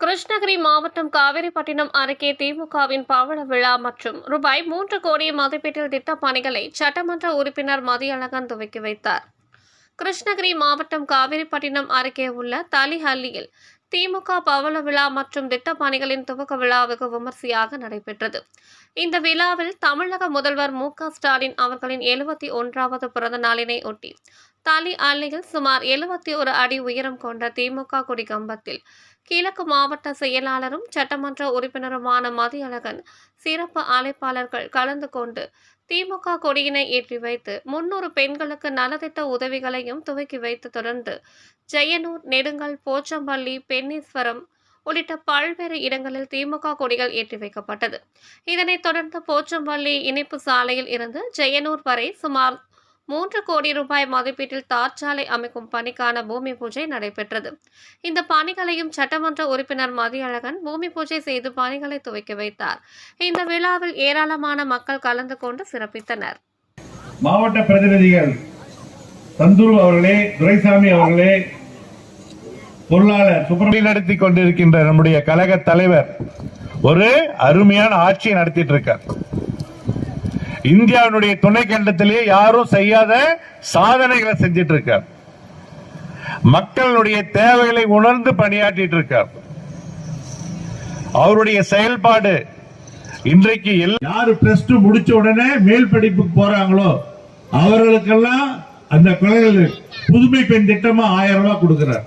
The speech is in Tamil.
கிருஷ்ணகிரி மாவட்டம் காவிரிப்பட்டினம் அருகே திமுகவின் பவள விழா மற்றும் ரூபாய் மூன்று கோடி மதிப்பீட்டில் திட்டப் பணிகளை சட்டமன்ற உறுப்பினர் மதியழகன் துவக்கி வைத்தார். கிருஷ்ணகிரி மாவட்டம் காவிரிப்பட்டினம் அருகே உள்ள தலிஹல்லியில் திமுக பவள விழா மற்றும் திட்டப்பணிகளின் துவக்க விழா வெகு விமர்சையாக நடைபெற்றது. இந்த விழாவில் தமிழக முதல்வர் மு க ஸ்டாலின் அவர்களின் எழுபத்தி ஒன்றாவது பிறந்த நாளினை ஒட்டி தலி அள்ளியில் சுமார் எழுபத்தி ஒரு அடி உயரம் கொண்ட திமுக கொடி கம்பத்தில் கிழக்கு மாவட்ட செயலாளரும் சட்டமன்ற உறுப்பினருமான மதியழகன் சிறப்பு அழைப்பாளர்கள் கலந்து கொண்டு திமுக கொடியினை ஏற்றி வைத்து முன்னூறு பெண்களுக்கு நலத்திட்ட உதவிகளையும் துவக்கி வைத்து தொடர்ந்து ஜெயனூர் நெடுங்கல் போச்சம்பள்ளி பென்னீஸ்வரம் உள்ளிட்ட பல்வேறு இடங்களில் திமுக கொடிகள் ஏற்றி வைக்கப்பட்டது. இதனைத் தொடர்ந்து போச்சம்பள்ளி இணைப்பு சாலையில் இருந்து ஜெயனூர் வரை சுமார் மூன்று கோடி ரூபாய் மதிப்பீட்டில் தார்ச்சாலை அமைக்கும் பணிக்கான பூமி பூஜை நடைபெற்றது. இந்த பணிகளையும் சட்டமன்ற உறுப்பினர் மதியழகன் பூமி பூஜை செய்து பணிகளை துவக்கி வைத்தார். இந்த விழாவில் ஏராளமான மக்கள் கலந்து கொண்டு சிறப்பித்தனர். மாவட்ட பிரதிநிதிகள் தந்தூர் அவர்களே துரைசாமி அவர்களே பொருளாளர் சுப்பிரமணிய நடத்தி கொண்டிருக்கின்ற நம்முடைய கழக தலைவர் ஒரு அருமையான ஆட்சியை நடத்திட்டு இருக்கார். இந்தியாவினுடைய துணை கண்டத்திலேயே யாரும் செய்யாத சாதனைகளை செஞ்சிட்டு இருக்கார் மக்களுடைய தேவைகளை உணர்ந்து பணியாற்றிட்டு இருக்கார் அவருடைய செயல்பாடு இன்றைக்கு யாரு பிளஸ் டூ முடிச்ச உடனே மேல் படிப்புக்கு போறாங்களோ அவர்களுக்கெல்லாம் அந்த குழந்தைகள் புதுமை பெண் திட்டமா ஆயிரம் ரூபாய் கொடுக்கிறார்.